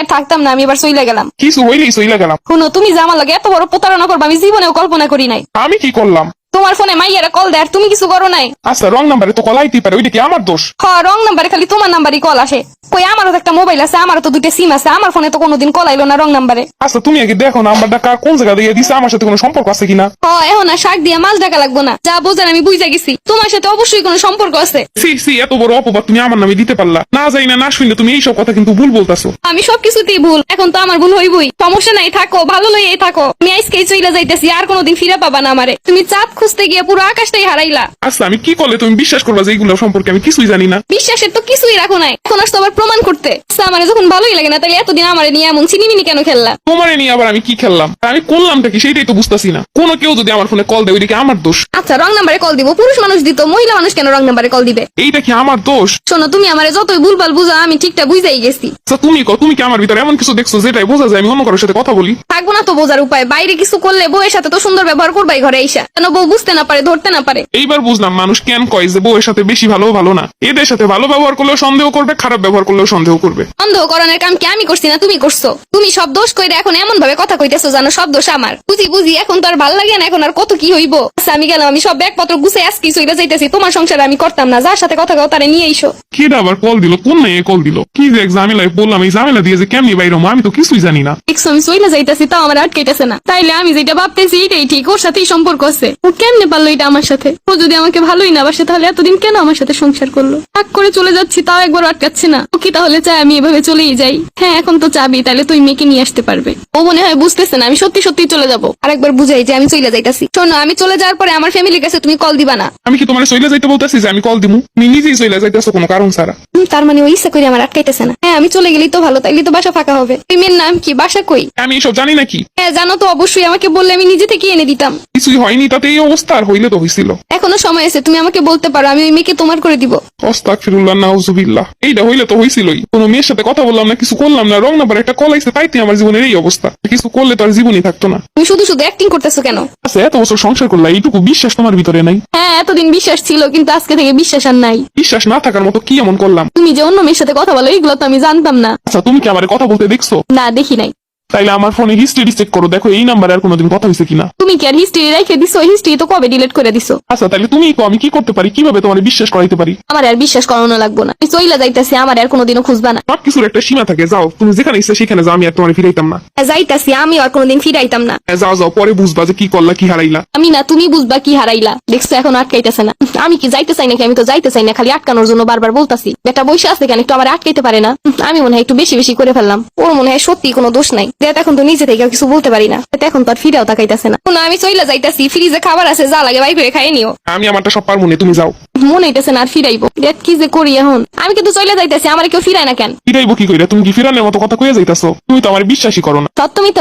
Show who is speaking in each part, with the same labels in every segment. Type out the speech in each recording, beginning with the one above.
Speaker 1: আর থাকতাম না আমি এবার চইলা গেলাম।
Speaker 2: কিছু হইলেই সইলা গেলাম?
Speaker 1: শুনো তুমি যে আমার লাগে এত বড় প্রতারণা করবে আমি জীবনেও কল্পনা করি নাই।
Speaker 2: আমি কি করলাম?
Speaker 1: তোমার ফোনে মাইয়ারা কল দেয় আর তুমি কিছু করো নাই।
Speaker 2: আচ্ছা রং নাম্বারে তো কলাইতে পারে ওইটা কি আমার দোষ?
Speaker 1: হ্যাঁ রং নাম্বারে খালি তোমার নাম্বারই কল আসে। কই আমারও তো একটা মোবাইল আছে আমারও তো দুইটা সিম আছে আমার ফোনে তো কোনোদিন কল আইলো না রং নাম্বারে
Speaker 2: আচ্ছা তুমি আগে দেখো নাম্বারটা কার কোন জায়গা দিয়ে দিছে আমার সাথে কোনো সম্পর্ক আছে কিনা?
Speaker 1: হ এখন আর শাক দিয়ে মাছ ডাকা লাগবো না। যা বোঝার আমি বুঝা গেছি। তোমার সাথে অবশ্যই কোনো সম্পর্ক আছে?
Speaker 2: সি সি এত বড় অপবাদ তুমি আমার নামে দিতে পারলা। না যাই না না শুনলে তুমি এইসব কথা কিন্তু ভুল বলতাছো।
Speaker 1: আমি সবকিছুতেই ভুল এখন তো আমার ভুল হইবই। সমস্যা নাই থাকো ভালো লইয়াই থাকো। আমি আজকেই চইলা যাইতেছি আর কোনোদিন ফিরে পাবা না আমারে। তুমি চাঁদ খুঁজতে গিয়ে পুরো আকাশটাই হারাইলা।
Speaker 2: আচ্ছা আমি কি করলে তুমি বিশ্বাস করবা যে এইগুলো সম্পর্কে আমি কিছুই জানি না?
Speaker 1: বিশ্বাসের তো কিছুই রাখো নাই। এখন আসতো আবার প্রমাণ করতে। আমারে যখন ভালোই লাগে না তাহলে এতদিন আমারে নিয়ে এমন চিনিমিনি কেন খেললা?
Speaker 2: তোমারে নিয়ে আবার আমি কি খেললাম? আমি করলামটা কি? সেইটাই তো বুঝতাছি না। কোনো কেউ যদি আমার ফোনে কল দেয় ওইটা কি আমার দোষ?
Speaker 1: আচ্ছা রং নাম্বারে কল দিব। পুরুষ মানুষ দিত মহিলা মানুষ কেন রং নাম্বারে কল দিবে?
Speaker 2: এইটা কি আমার দোষ?
Speaker 1: শোনো তুমি আমারে যতই ভুলভাল বুঝো আমি ঠিকঠাক বুঝাই গেছি।
Speaker 2: আচ্ছা তুমি কো তুমি কি আমার ভিতরে এমন কিছু দেখছ যেটাই বোঝা যায়? আমি অন্য কারোর সাথে কথা বলি।
Speaker 1: থাকব না তো বোঝার উপায়। বাইরে কিছু করলে বউয়ের সাথে তো সুন্দর ব্যবহার করবাই ঘরে এসা কেন বউ বুঝতে না পারে ধরতে না পারে?
Speaker 2: এইবার বুঝলাম মানুষ কেন কয় যে বউয়ের সাথে বেশি ভালো ভালো না? এদের সাথে ভালো ব্যবহার করলেও সন্দেহ করবে খারাপ ব্যবহার করলেও সন্দেহ করবে।
Speaker 1: সন্দেহ করানোর কাম কি আমি করছি না তুমি করছ? তুমি সব দোষ কইরে এখন এমন ভাবে কথা কইতেছো জানো সব দোষ আমার। বুঝি বুঝি এখন তো আর ভালো লাগে না এখন আর কত কি হইব? আচ্ছা আমি গেলাম আমি সব ব্যাগপত্র গুছে আজকে চইরা যাইতেছি তোমার সংসারে আমি করতাম না যার সাথে কথা কও তারে নিয়ে আইসো।
Speaker 2: কেডা আবার কল দিল? কোন মেয়ে কল দিল? কি যে এক ঝামেলায় বললাম এই ঝামেলা দিয়ে যে কেমনি বাইরে হব, আমি তো কিছুই জানি না।
Speaker 1: দেখছ আমি চইলা যাইতেছি তাও আমার আটকাইতেছে না। তাইলে আমি যেটা ভাবতেছি এটাই ঠিক ওর সাথেই সম্পর্ক আছে। ও কেমনে পারল এটা আমার সাথে? ও যদি আমাকে ভালোই না বাসে তাহলে এতদিন কেন আমার সাথে সংসার করল? থাক করে চলে যাচ্ছি তাও একবার আটকাচ্ছে না। ও কি তাহলে চাই আমি এভাবে চলেই যাই? হ্যাঁ এখন তো চাবি তাহলে তুই মেয়েকে নিয়ে আসতে পারবে। ও মনে হয় বুঝতেছে না আমি সত্যি সত্যি চলে যাব। আরেকবার বুঝাই যে আমি চলে যাইতাছি। শোনো আমি চলে যাওয়ার পরে আমার ফ্যামিলির কাছে তুমি কল দিবা না।
Speaker 2: আমি কি তোমার চলে যাইতে বলতেছি যে আমি কল দিমু? তুমি নিজেই চলে যাইতেছো কোনো কারণ ছাড়া।
Speaker 1: তার মানে ওই ইচ্ছা করে আমার আটকাইতেছে না। হ্যাঁ আমি চলে গেলেই তো ভালো তাইলে তো বাসা ফাঁকা হবে। তুই মেয়ের নাম কি? বাসা কই?
Speaker 2: আমি এসব জানি নাকি
Speaker 1: হ্যাঁ জানো তো অবশ্যই আমাকে বললে আমি নিজে থেকে এনে দিতাম।
Speaker 2: কিছুই হয়নি তাতে এই অবস্থা আর হইলে তো হইছিল।
Speaker 1: এখনও সময় আছে তুমি আমাকে বলতে পারো আমি ওই মেয়েকে তোমার করে দিব।
Speaker 2: অস্তাক ফিরুল্লাহ নাউজুবিল্লাহ। এইটা হইলে তো হইছিলই কোনো মেয়ের সাথে কথা বললাম না কিছু করলাম না রং নাম্বার একটা কল আইছে তাইতে আমার জীবনের এই অবস্থা। কিছু করলে তো আর জীবনই থাকতো না।
Speaker 1: তুমি শুধু শুধু অ্যাক্টিং করতেছো কেন?
Speaker 2: আচ্ছা এত বছর সংসার করলা এইটুকু বিশ্বাস তোমার ভিতরে নাই?
Speaker 1: হ্যাঁ এতদিন বিশ্বাস ছিল কিন্তু আজকে থেকে বিশ্বাস আর নাই।
Speaker 2: বিশ্বাস না থাকার মতো কি এমন করলাম?
Speaker 1: তুমি যে অন্য মেয়ের সাথে কথা বলো এইগুলো তো আমি জানতাম না।
Speaker 2: আচ্ছা তুমি কি আমার কথা বলতে দেখছ?
Speaker 1: না দেখি নাই।
Speaker 2: তাইলে আমার ফোনে হিস্ট্রি চেক করো দেখো এই নাম্বারে আর কোনোদিন কথা হয়েছে কিনা।
Speaker 1: তুমি কি আর হিস্ট্রি রেখে দিছো? হিস্ট্রি তো কবে ডিলিট করে দিছো?
Speaker 2: আচ্ছা তাহলে তুমি কো আমি কি করতে পারি? কীভাবে তোমার বিশ্বাস করাইতে পারি?
Speaker 1: আমার আর বিশ্বাস করানো লাগবো না। আমি চইলা যাইতাছি আমার আর কোনোদিনও খুঁজবা না।
Speaker 2: সব কিছুর একটা সীমা থাকে যাও তুমি যেখানে ইচ্ছে সেখানে যাও আমি আর তোমার ফিরাইতাম না।
Speaker 1: হ্যাঁ, যাইতাছি আমি আর কোনোদিন ফিরাইতাম না।
Speaker 2: হ্যাঁ, যাও যাও পরে বুঝবা যে কি করলা কি হারাইলা।
Speaker 1: আমি না তুমি বুঝবা কি হারাইলা। দেখছ এখন আটকাইতেছে না। আমি কি যাইতে চাই নাকি? আমি তো যাইতে চাই না খালি আটকানোর জন্য বারবার বলতাছি। বেটা বসে আছে কেন? একটু আমার আটকাইতে পারে না। আমি মনে হয় একটু বেশি বেশি করে ফেললাম। ওর মনে হয় সত্যি কোনো দোষ নাই। এখন তো নিজে থেকে কিছু বলতে পারি না। এখন তো আর ফিরেও তাকাইতেছে না। আমি চইলা যাইতাছি, ফ্রিজে খাবার আছে, যা লাগে বাইরে খাই নিও।
Speaker 2: আমি আমারটা সব পারব তুমি যাও।
Speaker 1: মনে হইতেছে না আর ফিরাইবো। দেখ কি যে করি এখন। আমি কিন্তু চইলা যাইতাছি আমার কেউ ফিরায় না কেন?
Speaker 2: ফিরাইবো কি কইরা? তুমি কি ফিরানোর মতো কথা কইয়া যাইতাছো? তুমি তো আমার বিশ্বাসই করো না।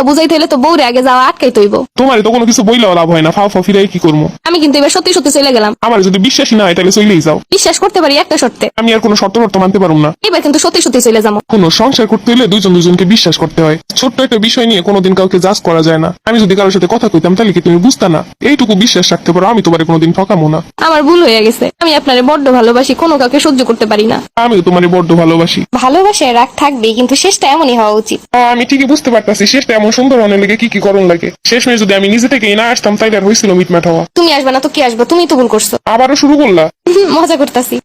Speaker 1: বুঝাইতে হলে তো বউরে আগে যাওয়া আটকাই তৈব।
Speaker 2: তোমার তো কোনো কিছু বইলেও লাভ হয় না। ফাও ফাও ফিরাই কি করব
Speaker 1: আমি কিন্তু এবার সত্যি সত্যি চলে গেলাম।
Speaker 2: আমার যদি বিশ্বাসই না হয় তাহলে চলেই যাও।
Speaker 1: বিশ্বাস করতে পারি একটা শর্তে।
Speaker 2: আমি আর কোনো শর্ত শর্ত মানতে পারব না।
Speaker 1: এবার কিন্তু সত্যি সত্যি চলে যাব।
Speaker 2: কোনো সংসার করতে হলে দুজন দুজনকে বিশ্বাস করতে হয়। ছোট্ট একটা বিষয় নিয়ে কোনোদিন কাউকে জাজ করা যায় না। আমি যদি কারোর সাথে কথা কইতাম তাহলে কি তুমি বুঝতা না? এইটুকু বিশ্বাস রাখতে পারো আমি তোমার কোনোদিন ঠকামো না।
Speaker 1: আমার ভুল হয়ে গেছে। আমি আপনারে বড্ড ভালোবাসি কোনো কাউকে সহ্য করতে পারি না।
Speaker 2: আমিও তোমারে বড্ড ভালোবাসি।
Speaker 1: ভালোবাসায় রাগ থাকবে কিন্তু শেষটা এমনই হওয়া উচিত।
Speaker 2: হ্যাঁ, আমি ঠিকই বুঝতে পারতাছি শেষটা এমন সুন্দর হওয়ার লেগে কি কি করণ লাগে। শেষ মেয়ে যদি আমি নিজে থেকেই না আসতাম তাইলে আর হয়েছিল মিটমাট হওয়া।
Speaker 1: তুমি আসবে না তো কি আসবে? তুমি তো ভুল করছ।
Speaker 2: আবারও শুরু করলা।
Speaker 1: মজা করতেছি।